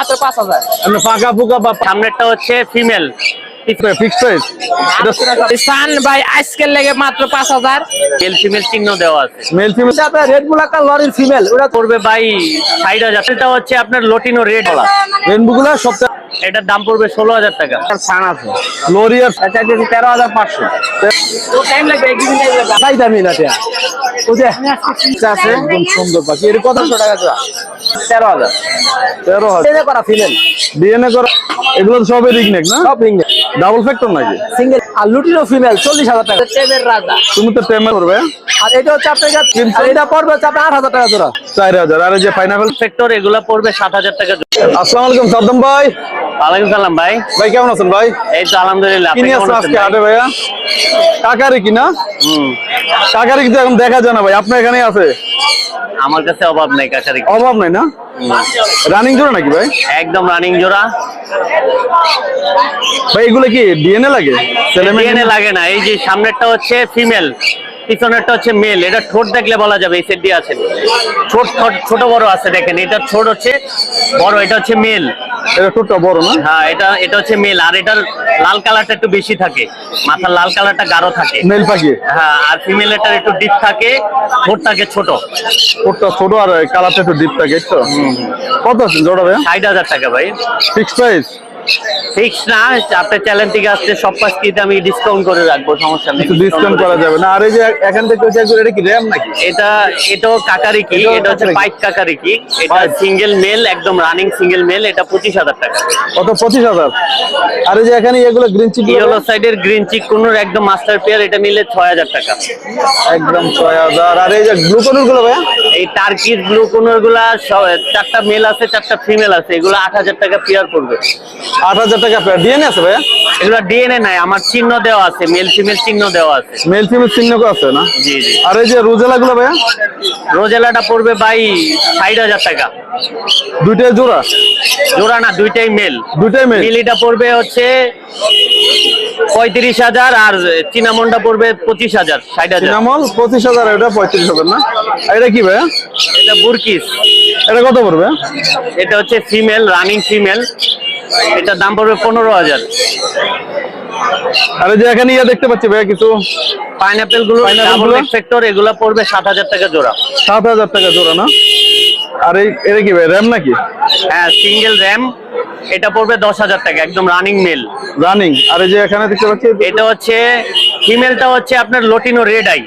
মাত্র পাঁচ হাজার। আপনি ফাঁকা বা সামনেরটা হচ্ছে ফিমেল। সান ভাই আজকের লেগে মাত্র পাঁচ হাজার। মেল ফিমেল চিহ্ন দেওয়া আছে। মেল ফিমেল আপনার রেড লরির ফিমেল ওটা বাই ষাট হাজার। এটা হচ্ছে আপনার লটিনো রেড সপ্তাহ এটার দাম পড়বে ষোলো হাজার টাকা। সান আছে। তেরো হাজার পাঁচশো। টাইম লাগবে না আছে? একদম সুন্দর পাখি। এর কত টাকা তেরো হাজার। তেরো হাজার। ট্রেনে করা ফিমেল ডিএনএ করা এগুলো সবই রিগনেক না? সব রিং ডাবল ফ্যাক্টর নাকি? সিঙ্গেল আর লুটিনো ফিমেল চল্লিশ হাজার টাকা। ট্রেনের রাজা। তুমি তো টেমে করবে আর এটা হচ্ছে আপনার এটা পড়বে হচ্ছে আপনার আট হাজার টাকা জোড়া। চার হাজার। আর এই যে পাইনাপেল সেক্টর এগুলা পড়বে সাত হাজার টাকা আসসালামু আলাইকুম সাদ্দাম ভাই। ওয়ালাইকুম সালাম ভাই। ভাই কেমন আছেন ভাই? এই তো আলহামদুলিল্লাহ আপনি কেমন আজকে হাটে ভাইয়া? কাকারি কি না? হুম। কাকারি কিন্তু এখন দেখা যায় না ভাই। আপনার এখানেই আছে? আমার কাছে অভাব নেই অভাব নাই না? রানিং জোড়া নাকি ভাই? একদম রানিং জোড়া। ভাই এগুলো কি ডিএনএ লাগে? ছেলে ডিএনএ লাগে না। এই যে সামনেরটা হচ্ছে ফিমেল পিছনেরটা হচ্ছে মেল এটা ঠোঁট দেখলে বলা যাবে এই সেট দিয়ে আছে। ছোট ছোট ছোট বড় আছে দেখেন। এটা ছোট হচ্ছে বড় এটা হচ্ছে মেল এটা টোটটা বড় না? হ্যাঁ এটা এটা হচ্ছে মেল আর এটার লাল কালারটা একটু বেশি থাকে। মাথার লাল কালারটা গাঢ় থাকে। মেল পাখি? হ্যাঁ আর ফিমেল এটার একটু ডিপ থাকে। ঠোঁট থাকে ছোট। টোটটা ছোট আর কালারটা একটু ডিপ থাকে তো কত আছে জোড়া ভাইয়া ষাট হাজার টাকা ভাই। ফিক্স প্রাইস ফিক্স না আপনার চ্যালেঞ্জ থেকে আসছে সব পাশ কিতে আমি ডিসকাউন্ট করে রাখব সমস্যা নেই। ডিসকাউন্ট করা যাবে না। আর এই যে এখান থেকে যে একটু এটা কি র্যাম নাকি? এটা এটাও কাকারিকি এটাও এটা হচ্ছে কাকারিকি। পাইপ কাকারিকি এটা সিঙ্গেল মেল একদম রানিং সিঙ্গেল মেল এটা পঁচিশ হাজার টাকা। কত? পঁচিশ হাজার? আর এই যে এখানে এগুলো গ্রিন চিপ ইয়েলো সাইডের গ্রিন চিক কোনোর একদম মাস্টার পেয়ার এটা ছয় হাজার টাকা। একদম ছয় হাজার। আর এই যে গ্লুকোনেরগুলো ভাইয়া? এই টার্কির ব্লু কোনোরগুলা চারটা মেল আছে চারটা ফিমেল আছে এগুলো আট হাজার টাকা পেয়ার পড়বে। আট হাজার টাকা ডিএনএ আছে ভাইয়া? এগুলো ডিএনএ নাই আমার চিহ্ন দেওয়া আছে মেল ফিমেল চিহ্ন দেওয়া আছে। মেল ফিমেল চিহ্ন আছে না? জি জি। আর এই যে রোজেলা গুলো ভাইয়া? রোজেলাটা পড়বে বাই ষাট হাজার টাকা। দুইটাই জোড়া? জোড়া না দুইটাই মেল দুইটাই মেল মিলিটা পড়বে হচ্ছে পঁয়ত্রিশ হাজার আর চিনামনটা পড়বে পঁচিশ হাজার ষাট হাজার। পঁচিশ হাজার এটা পঁয়ত্রিশ হাজার না? এটা কি ভাইয়া? এটা বুরকিস। এটা কত পড়বে? এটা হচ্ছে ফিমেল রানিং ফিমেল। এটার দাম পড়বে পনেরো হাজার। আর যে এখানে ইয়ে দেখতে পাচ্ছি ভাইয়া কিছু। পাইনাপেলগুলো ডাবলগুলো? সেক্টর এগুলো পড়বে সাত হাজার টাকা জোড়া। সাত হাজার টাকা জোড়া না? আর এই এটা কি ভাই র্যাম নাকি? হ্যাঁ সিঙ্গেল র্যাম এটা পড়বে দশ হাজার টাকা একদম রানিং মেল রানিং আর এই যে এখানে দেখতে পাচ্ছি এটা হচ্ছে ফিমেলটা হচ্ছে আপনার লটিনো রেড আই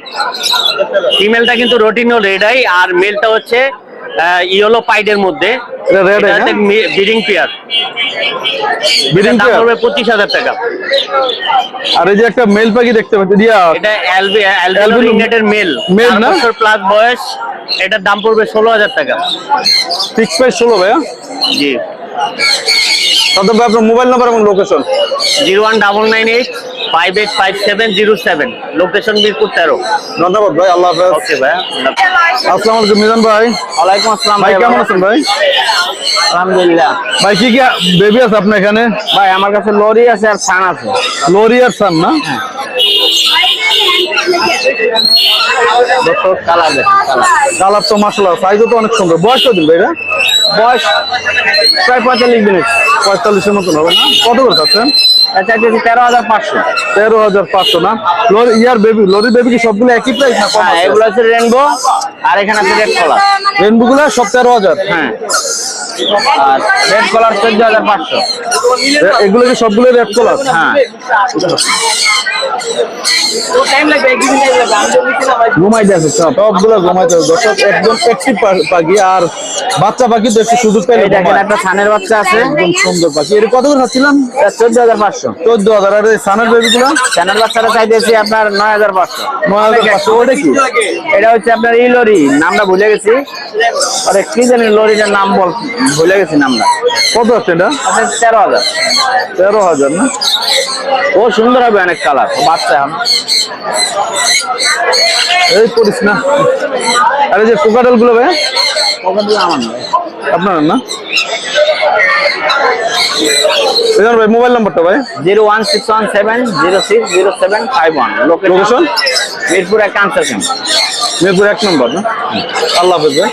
ফিমেলটা কিন্তু রটিনো রেড আই আর মেলটা হচ্ছে ইয়েলো পাইডের মধ্যে? ব্রিডিং পেয়ার পঁচিশ হাজার টাকা। আর এই যে একটা মেল পাখি দেখতে পাচ্ছি দিয়া এটা মেল না? বছর প্লাস বয়স এটার দাম পড়বে ষোলো হাজার টাকা। ফিক্স প্রাইস ষোলো ভাইয়া? জি। ভাই আপনার মোবাইল নাম্বার এবং location zero one double nine eight five eight five seven zero seven. Location Mirpur তেরো। ধন্যবাদ ভাই আল্লাহ হাফেজ। ওকে ভাই আসসালামু আলাইকুম মিজান ভাই। ওয়ালাইকুম আসসালাম ভাই কেমন আছেন ভাই? আলহামদুলিল্লাহ। ভাই কি কি বেবি আছে আপনার এখানে? ভাই আমার কাছে লরি আছে আর সান আছে। লোরি আর সান না? দর্শক কালার দেখেন কালার। কালার তো মাসাল্লাহ সাইজও তো অনেক সুন্দর। বয়স কত ভাই এটা? বয়স প্রায় পঁয়তাল্লিশ মিনিট পঁয়তাল্লিশের মতন হবে না? কত করে চাচ্ছেন? চাইতেছি তেরো হাজার পাঁচশো। তেরো হাজার পাঁচশো না? Lory year baby lory baby কি সবগুলো একই প্রাইস না হ্যাঁ এগুলো হচ্ছে রেনবো আর এখানে আছে রেড কলার রেনবো গুলো সব তেরো হাজার? হ্যাঁ। আর রেড কলার চোদ্দ হাজার পাঁচশো। এগুলো কি সবগুলো রেড কালার হ্যাঁ। ঘুমাই যাচ্ছে সবগুলো ঘুমাইতে দর্শক একদম অ্যাক্টিভ পাখি আর বাচ্চা পাখি তো একটু সুযোগ পেলে দেখেন একটা ছানের বাচ্চা আছে। একদম সুন্দর পাখি। এটা কত করে খাচ্ছিলাম চোদ্দ হাজার পাঁচশো। চোদ্দ হাজার। আর সানের বাচ্চাটা চাইতেছি আপনার নয় হাজার পাঁচশো। নয় হাজার পাঁচশো। ওটা কি? এটা হচ্ছে আপনার ই লরি নামটা ভুলে গেছি। আরে কি জানি লরিটার নাম বল ভুলে গেছি নামটা। কত আছে এটা? আচ্ছা তেরো হাজার। তেরো হাজার না? ও সুন্দর হবে অনেক কালার বাচ্চা এখন। এই করিস না। আর যে কোকাটেলগুলো ভাই? আমার আপনার না? ভাই মোবাইল নাম্বারটা ভাই। Zero one six one seven zero six zero seven five one. Location? Location Mirpur এক ক্যান্সার ক্যাম্প মিরপুর এক নম্বর না? আল্লাহ হাফেজ ভাই।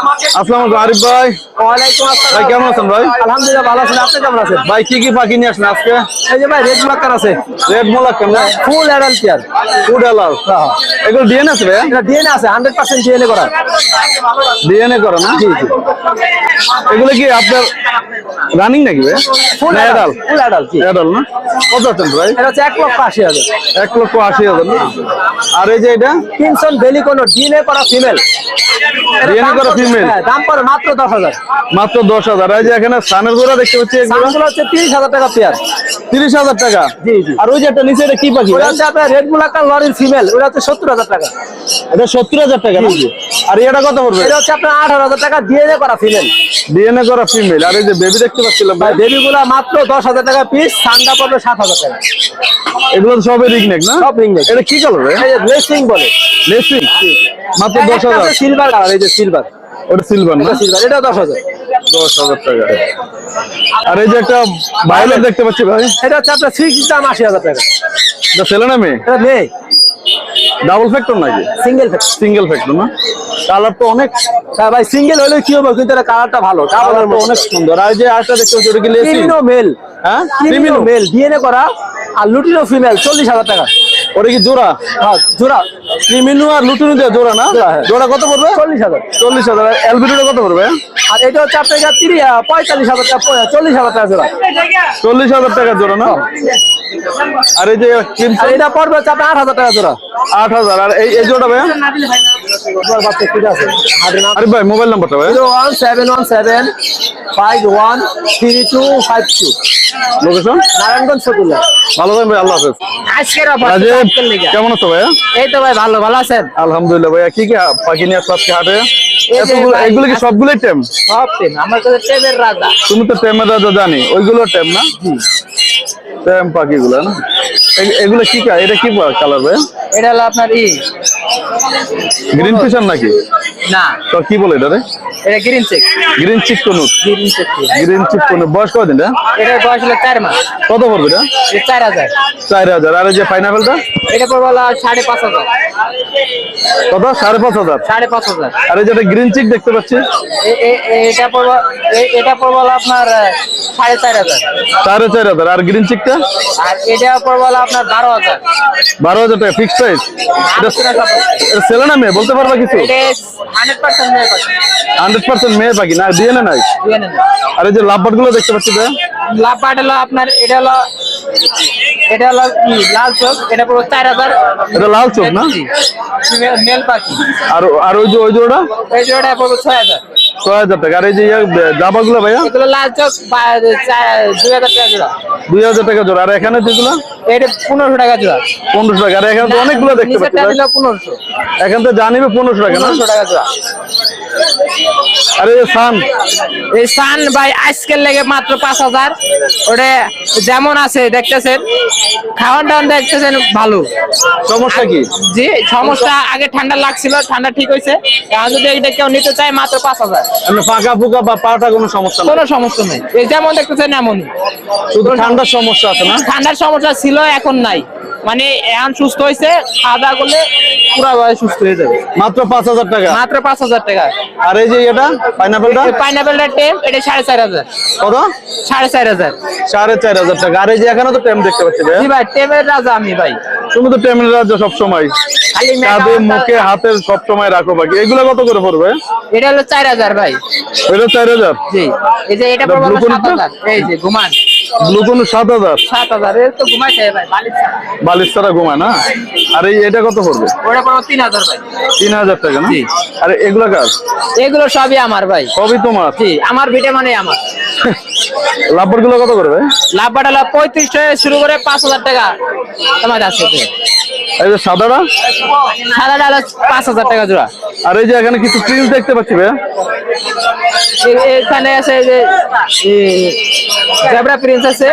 আসসালামু আলাইকুম আরিফ ভাই। ওয়ালাইকুম আসসালাম। ভাই কেমন আছেন ভাই? আলহামদুলিল্লাহ ভালো আছেন। আপনি কেমন আছেন? ভাই কি কি পাখি নিয়ে আসেন আজকে? এই যে ভাই রেড মার্কার আছে। রেড মোলা কেমন full adult pair food allow এগুলো ডিএনএ আছে ভাই? এটা ডিএনএ আছে হান্ড্রেড পার্সেন্ট ডিএনএ করা। ডিএনএ করে না? জি জি। এগুলো কি আপনার রানিং নাকি ভাই? Full adult adult full adult জি। অ্যাডাল না? কত আছেন ভাই? এটা হচ্ছে এক লক্ষ আশি হাজার। এক লক্ষ আশি হাজার না? আর এই যে এটা? কিনসন বেলি কোনো ডিএনএ করা ফিমেল DNA করা female? দাম পড়ে মাত্র দশ হাজার। মাত্র এই যে এখানে সানের গোড়া দেখতে পাচ্ছি এগুলো? দামগুলো হচ্ছে টাকা পেয়ার। তিরিশ হাজার টাকা? জি, জি। আর ওই যে একটা নিচে এটা কি পাখি? ওটা ভাই? হচ্ছে আপনার রেড মুলাকার লরির ফিমেল ওটা হচ্ছে টাকা। এটা টাকা না? আর এটা কত পড়বে? এটা হচ্ছে আপনার আঠারো হাজার টাকা ডিএনএ করা ফিমেল ডিএনএ করা ফিমেল আর এই যে বেবি দেখতে পাচ্ছিলাম ভাই মাত্র দশ হাজার টাকা পিস পড়বে টাকা। এগুলো সবই রিগনেক না? সব ringneck। এটা কি কালার এই যে বলে। লেসিং মাত্র দশ হাজার। সিলভার কালার এই যে সিলভার ওটা সিলভার না? সিলভার এটা দশ হাজার। দশ হাজার টাকা। আর এই যে একটা ভায়োলেট দেখতে পাচ্ছি ভাই। এটা হচ্ছে আপনার দাম টাকা। এটা ছেলে না মেয়ে? এটা মেয়ে। ডাবল ফ্যাক্টর নাকি? সিঙ্গেল ফেক্স সিঙ্গেল ফ্যাক্টর না? কালার তো অনেক। ভাই সিঙ্গেল হলে কি হবে? কিন্তু এটা কালারটা ভালো। কালার অনেক সুন্দর। আর যে আরেকটা দেখতে পাচ্ছি ওটা কি লেসিং ক্রিমিনো মেল হ্যাঁ? ক্রিমিনো মেল ডিএনএ করা আর লুটিনো ফিমেল চল্লিশ হাজার টাকা। ওটা কি জোড়া? হ্যাঁ জোড়া। ক্রিমিনু আর লুটিনু দিয়ে জোড়া না? জোড়া, হ্যাঁ। কত পড়বে? চল্লিশ হাজার। চল্লিশ হাজার। এলবিডিটা কত পড়বে? আর এটা হচ্ছে আপনার তিরিশ পঁয়তাল্লিশ হাজার টাকা চল্লিশ হাজার টাকা জোড়া। চল্লিশ হাজার টাকা জোড়া না? আর এই যে এটা পড়বে হচ্ছে আপনার আট হাজার টাকা জোড়া। আট হাজার। আর এই এই জোড়া ভাই আরে ভাই মোবাইল নাম্বারটা ভাই one seven one seven five one three two five two. Location? Narayanganj ভালো ভাই আল্লাহ হাফেজ। আজকের কেমন আছো ভাইয়া? এই তো ভাই ভালো ভালো আছেন? আলহামদুলিল্লাহ ভাইয়া কি কি পাখি নিয়ে আসছো আজকে হাটে? এগুলো কি সবগুলোই টেম? সব টিম আমার কাছে টেমের রাজা। তুমি তো টেমের রাজা জানি ওইগুলো টেম না? টেম পাখিগুলো না? এগুলো কি এটা কি কালার ভাই এটা হলো আপনার ই। গ্রিন ফিশার নাকি? না। তো কি বলে এটা রে? এটা green cheek green cheek conure green cheek green বয়স বয়স হলো মাস। কত পড়বে এটা? এটা চার হাজার। চার হাজার। আর এই যে পাইনাপেলটা এটা পড়বে হলো সাড়ে পাঁচ হাজার। কত? সাড়ে পাঁচ হাজার। সাড়ে পাঁচ হাজার। আর এই যেটা গ্রিন চিক দেখতে পাচ্ছি? এটা পড়বে এটা পড়বে হলো আপনার আহ, সাড়ে চার হাজার। সাড়ে চার হাজার। আর গ্রিন চিকটা আর এটা পড়বে হলো আপনার বারো হাজার। বারো হাজার টাকা ফিক্স প্রাইস এটা এটা ছেলে না মেয়ে? বলতে পারবা কিছু? এটা হান্ড্রেড পার্সেন্ট মেয়ে পাচ্ছে হান্ড্রেড পার্সেন্ট মেয়ে পাখি? না ডিএনএ নাই? আর এই যে লাভবার্ডগুলো দেখতে পাচ্ছি ভাই? লাভ পাট হলো আপনার এটা হলো এটা হলো কি লাল চোখ এটা পুরো চার হাজার এটা লাল চোখ না? মেল পাখি। আর আর ওই যে ওই জোড়া এই জোড়াটা পড়বে ছয় হাজার। ছয় হাজার টাকা। আর এই যে জাবা গুলো ভাইয়া? এগুলো লাল চোখ দুই হাজার টাকা জোড়া। দুই হাজার টাকা জোড়া। আর এখানে যেগুলো? এটা পনেরোশো টাকা জোড়া। পনেরোশো টাকা। আর এখানে তো অনেকগুলো দেখতে পাচ্ছি নিচেরটা ভাই। দিল পনেরোশো। এখান থেকে জানিবে পনেরোশো টাকা না? পনেরোশো টাকা জোড়া। আর এই যে সান। এই সান ভাই আজকের লেগে মাত্র পাঁচ হাজার। ওটা যেমন আছে দেখতেছেন। খাওয়ান টাওয়ান দেখতেছেন ভালো। সমস্যা কি? জি সমস্যা আগে ঠান্ডা লাগছিল ঠান্ডা ঠিক হয়েছে এখন যদি এটা কেউ নিতে চায় মাত্র পাঁচ হাজার। মানে ফাঁকা ফুকা বা পাটা কোনো সমস্যা কোনো সমস্যা নেই। এই যেমন দেখতেছেন এমনই। শুধু ঠান্ডার সমস্যা আছে না? ঠান্ডার সমস্যা ছিল এখন নাই। মানে এখন সুস্থ হয়েছে খাওয়া দাওয়া করলে পুরো সুস্থ হয়ে যাবে। মাত্র পাঁচ হাজার টাকা? মাত্র পাঁচ হাজার টাকা। আর এই যে এটা পাইনাপেলটা পাইনাপেলটার টেম এটা সাড়ে চার হাজার। কত? সাড়ে চার হাজার। সাড়ে চার হাজার টাকা। আর এই যে এখানে তো টেম দেখতে পাচ্ছি ভাই ভাই টেমের রাজা আমি ভাই। তুমি তো টেমের রাজ্য সবসময়। খালি মেঘা কাঁধে মুখে হাতের সব সময় রাখো বাকি। এগুলো কত করে পড়বে? এটা হলো চার হাজার ভাই। এটা চার হাজার? জি। এই যে এটা এটা পড়বে সাত হাজার। এই যে ঘুমান ব্লু সাত হাজার। সাত হাজার এর তো ঘুমাইছে ভাই মালিক ছাড়া। বালিশ ছাড়া ঘুমায় না? আর এই এটা কত পড়বে? ওটা পড়বে তিন হাজার ভাই। তিন হাজার টাকা না। আর এগুলো কাজ এগুলো সবই আমার ভাই। সবই তোমার? জি আমার ভিটে মানে আমার। লাভবারগুলো কত করবে লাভ বাটালা পঁয়ত্রিশ শুরু করে পাঁচ হাজার টাকা। তোমার আছে এই যে সাদাটা? সাদা ডাল পাঁচ হাজার টাকা জোড়া। আর এই যে এখানে কিছু প্রিন্স দেখতে পাচ্ছি ভাই এ- এখানে আছে যে জেব্রা প্রিন্স আছে।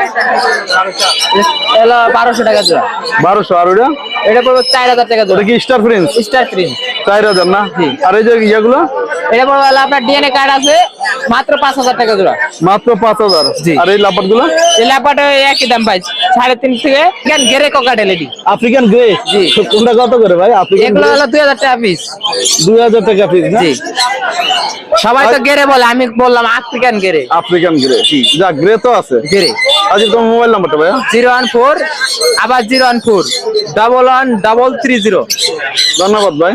এলো বারোশো টাকা জোড়া। বারোশো আর ওইটা? এটা পড়বে চার হাজার টাকা জোড়া। কি স্টার প্রিন্স স্টার প্রিন্স চার হাজার না? আর এই যে ইয়েগুলো? এটা পড়বে আপনার ডিএনএ কার্ড আছে মাত্র পাঁচ হাজার টাকা জোড়া। মাত্র পাঁচ হাজার। আর এই গুলো? একই দাম ভাই সাড়ে তিন থেকে কেন গেরে ককাটেল এটি আফ্রিকান গ্রে জি। কোনটা কত করে ভাই? আপনি এগুলো হলো দুই হাজার টাকা পিস দুই হাজার টাকা পিস জি। সবাই তো গেরে বলে আমি বললাম আফ্রিকান গেরে আফ্রিকান গ্রে যা গ্রে তো আছে। গেরে আজকে তোমার মোবাইল নাম্বারটা ওয়ান ফোর আবার zero one four double one double three zero. ধন্যবাদ ভাই।